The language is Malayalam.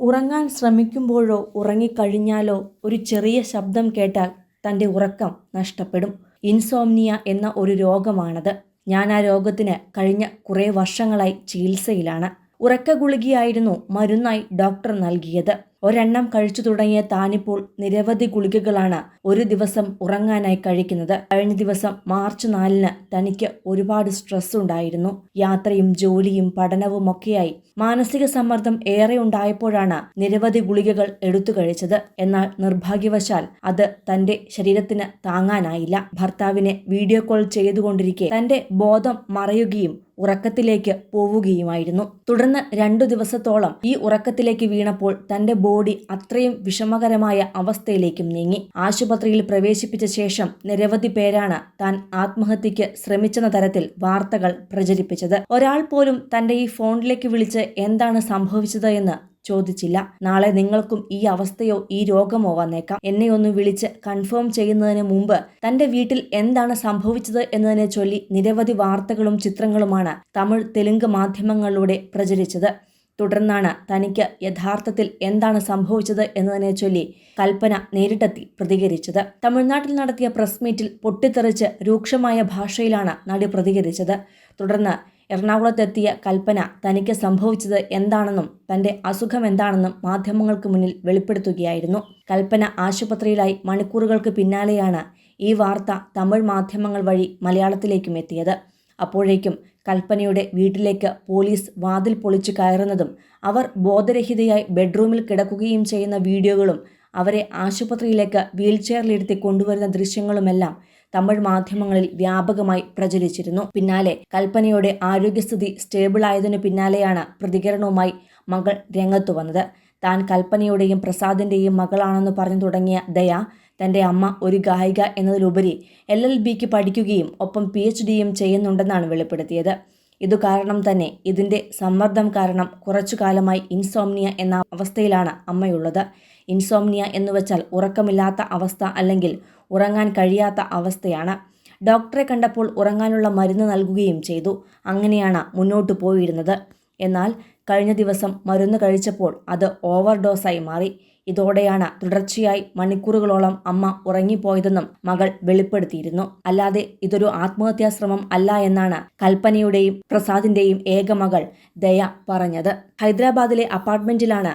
ഉറങ്ങാൻ ശ്രമിക്കുമ്പോഴോ ഉറങ്ങിക്കഴിഞ്ഞാലോ ഒരു ചെറിയ ശബ്ദം കേട്ടാൽ തന്റെ ഉറക്കം നഷ്ടപ്പെടും. ഇൻസോംനിയ എന്ന ഒരു രോഗമാണത്. ഞാൻ ആ രോഗത്തിന് കഴിഞ്ഞ കുറേ വർഷങ്ങളായി ചികിത്സയിലാണ്. ഉറക്ക ഗുളികയായിരുന്നു മരുന്നായി ഡോക്ടർ നൽകിയത്. ഒരെണ്ണം കഴിച്ചു തുടങ്ങിയ താനിപ്പോൾ നിരവധി ഗുളികകളാണ് ഒരു ദിവസം ഉറങ്ങാനായി കഴിക്കുന്നത്. കഴിഞ്ഞ ദിവസം മാർച്ച് നാലിന് തനിക്ക് ഒരുപാട് സ്ട്രെസ് ഉണ്ടായിരുന്നു. യാത്രയും ജോലിയും പഠനവും ഒക്കെയായി മാനസിക സമ്മർദ്ദം ഏറെ ഉണ്ടായപ്പോഴാണ് നിരവധി ഗുളികകൾ എടുത്തു കഴിച്ചത്. എന്നാൽ നിർഭാഗ്യവശാൽ അത് തന്റെ ശരീരത്തിന് താങ്ങാനായില്ല. ഭർത്താവിനെ വീഡിയോ കോൾ ചെയ്തുകൊണ്ടിരിക്കെ തന്റെ ബോധം മറയുകയും ഉറക്കത്തിലേക്ക് പോവുകയുമായിരുന്നു. തുടർന്ന് രണ്ടു ദിവസത്തോളം ഈ ഉറക്കത്തിലേക്ക് വീണപ്പോൾ തന്റെ ബോഡി അത്രയും വിഷമകരമായ അവസ്ഥയിലേക്കും നീങ്ങി. ആശുപത്രിയിൽ പ്രവേശിപ്പിച്ച ശേഷം നിരവധി പേരാണ് താൻ ആത്മഹത്യക്ക് ശ്രമിച്ചെന്ന തരത്തിൽ വാർത്തകൾ പ്രചരിപ്പിച്ചത്. ഒരാൾ പോലും തന്റെ ഈ ഫോണിലേക്ക് വിളിച്ച് എന്താണ് സംഭവിച്ചത് എന്ന് ചോദിച്ചില്ല. നാളെ നിങ്ങൾക്കും ഈ അവസ്ഥയോ ഈ രോഗമോ വന്നേക്കാം. എന്നെ ഒന്ന് വിളിച്ച് കൺഫേം ചെയ്യുന്നതിന് മുമ്പ് തന്റെ വീട്ടിൽ എന്താണ് സംഭവിച്ചത് എന്നതിനെ ചൊല്ലി നിരവധി വാർത്തകളും ചിത്രങ്ങളുമാണ് തമിഴ് തെലുങ്ക് മാധ്യമങ്ങളിലൂടെ പ്രചരിച്ചത്. തുടർന്നാണ് തനിക്ക് യഥാർത്ഥത്തിൽ എന്താണ് സംഭവിച്ചത് എന്നതിനെ ചൊല്ലി കൽപ്പന നേരിട്ടെത്തി പ്രതികരിച്ചത്. തമിഴ്നാട്ടിൽ നടത്തിയ പ്രസ് മീറ്റിൽ പൊട്ടിത്തെറിച്ച് രൂക്ഷമായ ഭാഷയിലാണ് നടി പ്രതികരിച്ചത്. തുടർന്ന് എറണാകുളത്തെത്തിയ കൽപ്പന തനിക്ക് സംഭവിച്ചത് എന്താണെന്നും തന്റെ അസുഖം എന്താണെന്നും മാധ്യമങ്ങൾക്ക് മുന്നിൽ വെളിപ്പെടുത്തുകയായിരുന്നു. കൽപ്പന ആശുപത്രിയിലായി മണിക്കൂറുകൾക്ക് പിന്നാലെയാണ് ഈ വാർത്ത തമിഴ് മാധ്യമങ്ങൾ വഴി മലയാളത്തിലേക്കും എത്തിയത്. അപ്പോഴേക്കും കൽപ്പനയുടെ വീട്ടിലേക്ക് പോലീസ് വാതിൽ പൊളിച്ചു കയറുന്നതും അവർ ബോധരഹിതയായി ബെഡ്റൂമിൽ കിടക്കുകയും ചെയ്യുന്ന വീഡിയോകളും അവരെ ആശുപത്രിയിലേക്ക് വീൽചെയറിലിരുത്തി കൊണ്ടുവരുന്ന ദൃശ്യങ്ങളുമെല്ലാം തമിഴ് മാധ്യമങ്ങളിൽ വ്യാപകമായി പ്രചരിച്ചിരുന്നു. പിന്നാലെ കൽപ്പനയുടെ ആരോഗ്യസ്ഥിതി സ്റ്റേബിളായതിനു പിന്നാലെയാണ് പ്രതികരണവുമായി മകൾ രംഗത്തു വന്നത്. താൻ കൽപ്പനയുടെയും പ്രസാദിന്റെയും മകളാണെന്ന് പറഞ്ഞു തുടങ്ങിയ ദയ തന്റെ അമ്മ ഒരു ഗായിക എന്നതിലുപരി എൽ എൽ ബിക്ക് പഠിക്കുകയും ഒപ്പം പി എച്ച് ഡിയും ചെയ്യുന്നുണ്ടെന്നാണ് വെളിപ്പെടുത്തിയത്. ഇതു കാരണം തന്നെ ഇതിന്റെ സമ്മർദ്ദം കാരണം കുറച്ചു കാലമായി ഇൻസോംനിയ എന്ന അവസ്ഥയിലാണ് അമ്മയുള്ളത്. ഇൻസോംനിയ എന്നുവച്ചാൽ ഉറക്കമില്ലാത്ത അവസ്ഥ അല്ലെങ്കിൽ ഉറങ്ങാൻ കഴിയാത്ത അവസ്ഥയാണ്. ഡോക്ടറെ കണ്ടപ്പോൾ ഉറങ്ങാനുള്ള മരുന്ന് നൽകുകയും ചെയ്തു. അങ്ങനെയാണ് മുന്നോട്ട് പോയിരുന്നത്. എന്നാൽ കഴിഞ്ഞ ദിവസം മരുന്ന് കഴിച്ചപ്പോൾ അത് ഓവർ ഡോസായി മാറി. ഇതോടെയാണ് തുടർച്ചയായി മണിക്കൂറുകളോളം അമ്മ ഉറങ്ങിപ്പോയതെന്നും മകൾ വെളിപ്പെടുത്തിയിരുന്നു. അല്ലാതെ ഇതൊരു ആത്മഹത്യാശ്രമം അല്ല എന്നാണ് കൽപ്പനയുടെയും പ്രസാദിന്റെയും ഏക മകൾ ദയ പറഞ്ഞത്. ഹൈദരാബാദിലെ അപ്പാർട്ട്മെന്റിലാണ്